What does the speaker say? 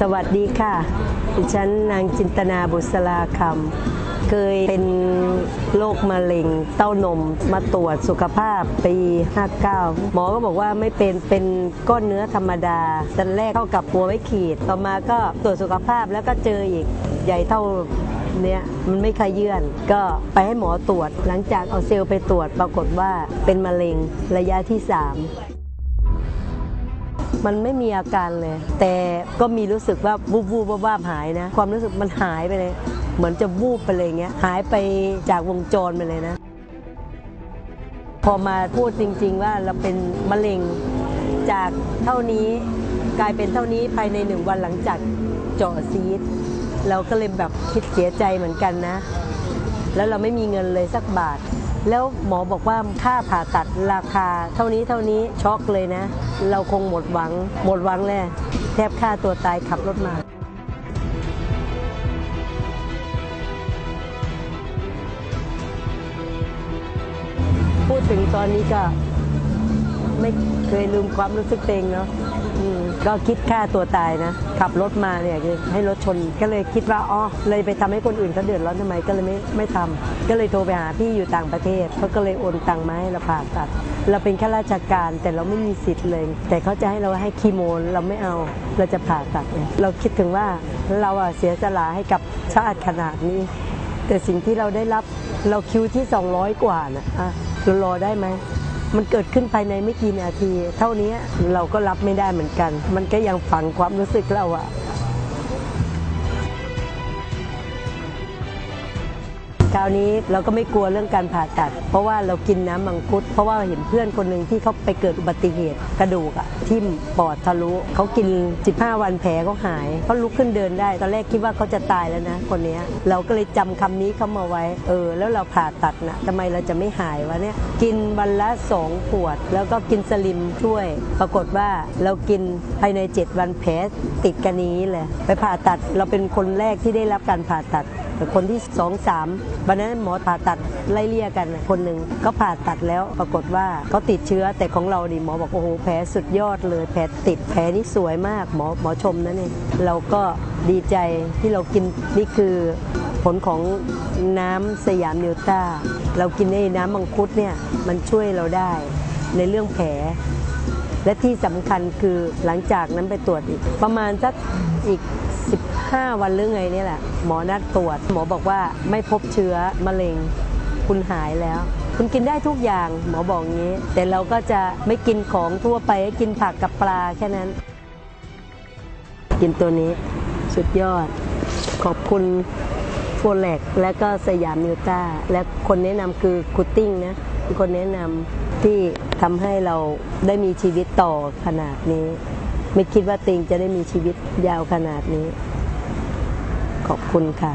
สวัสดีค่ะ ดิฉันนางจินตนาบุษราคำ เคยเป็นโรคมะเร็งเต้านมมาตรวจสุขภาพปี 59 หมอก็บอกว่าไม่เป็นเป็นก้อนเนื้อธรรมดาตอนแรกเข้ากับหัวไว้ขีด ต่อมาก็ตรวจสุขภาพแล้วก็เจออีกใหญ่เท่าเนี้ยมันไม่ขยื่นก็ไปให้หมอตรวจ หลังจากเอาเซลล์ไปตรวจปรากฏว่าเป็นมะเร็งระยะที่ 3 มันไม่มีอาการเลย แต่ก็มีรู้สึกว่าวูบวูบวาบวาหายนะ ความรู้สึกมันหายไปเลย เหมือนจะวูบไปเลยเงี้ยหายไปจากวงจรไปเลยนะ พอมาพูดจริง ๆ ว่าเราเป็นมะเร็งจากเท่านี้กลายเป็นเท่านี้ภายในหนึ่งวันหลังจากเจาะซีดเราก็เลยแบบคิดเสียใจเหมือนกันนะ แล้วเราไม่มีเงินเลยสักบาท แล้วหมอบอกว่าค่าผ่าตัดราคา เท่านี้เท่านี้ช็อกเลยนะ เราคงหมดหวัง หมดหวังเลยแทบฆ่าตัวตายขับรถมาพูดถึงตอนนี้ก็ไม่เคยลืมความรู้สึกเต็งเนาะ ก็คิดฆ่าตัวตายนะ ขับรถมาเนี่ยให้รถชนก็เลยคิดว่าอ๋อเลยไปทำให้คนอื่นเขาเดือดร้อนทำไมก็เลยไม่ไม่ทำก็เลยโทรไปหาพี่อยู่ต่างประเทศเขาก็เลยโอนตังค์มาให้เราผ่าตัด เราเป็นข้าราชการแต่เราไม่มีสิทธิ์เลย แต่เขาจะให้เราให้คีโมเราไม่เอาเราจะผ่าตัดเนี่ยเราคิดถึงว่าเราอะเสียสละให้กับชาติขนาดนี้ แต่สิ่งที่เราได้รับเราคิวที่ 200 กว่านะ่ะเรารอได้ไหม มันเกิดขึ้นภายในไม่กี่นาที เท่านี้เราก็รับไม่ได้เหมือนกัน มันก็ยังฝังความรู้สึกเราอะ คราวนี้เราก็ไม่กลัวเรื่องการผ่าตัด เพราะว่าเรากินน้ำมังคุด เพราะว่าเห็นเพื่อนคนหนึ่งที่เขาไปเกิดอุบัติเหตุกระดูกอะทิ่มปอดทะลุเขากิน 15 วันแผลเขาหายเขาลุกขึ้นเดินได้ ตอนแรกคิดว่าเขาจะตายแล้วนะ คนนี้เราก็เลยจำคำนี้เขามาไว้ เออ แล้วเราผ่าตัดนะทำไมเราจะไม่หายวะเนี่ยกินวันละสองขวด แล้วก็กินสลิมช่วย ปรากฏว่าเรากินภายใน 7 วันแผลติดกันนี้เลยไปผ่าตัดเราเป็นคนแรกที่ได้รับการผ่าตัด คนที่สองสามวันนั้นหมอผ่าตัดไล่เลี่ยกันคนหนึ่งก็ผ่าตัดแล้วปรากฏว่าเขาติดเชื้อแต่ของเราดิหมอบอกโอ้โหแผลสุดยอดเลยแผลติดแผลนี่สวยมากหมอหมอชมนะเนี่ยเราก็ดีใจที่เรากินนี่คือผลของน้ำสยามนิวต้า เรากินในน้ำมังคุดเนี่ยมันช่วยเราได้ในเรื่องแผล และที่สำคัญคือหลังจากนั้นไปตรวจอีก ประมาณสักอีก 15 วันหรือไงนี่แหละ หมอนัดตรวจ หมอบอกว่าไม่พบเชื้อมะเร็ง คุณหายแล้ว คุณกินได้ทุกอย่างหมอบอกงี้ แต่เราก็จะไม่กินของทั่วไปกินผักกับปลาแค่นั้น กินตัวนี้สุดยอด ขอบคุณโฟแลกและก็สยามนิวต้าและคนแนะนำคือคุตติ้งนะคนแนะนำที่ทำให้เราได้มีชีวิตต่อขนาดนี้ ไม่คิดว่าติงจะได้มีชีวิตยาวขนาดนี้ ขอบคุณค่ะ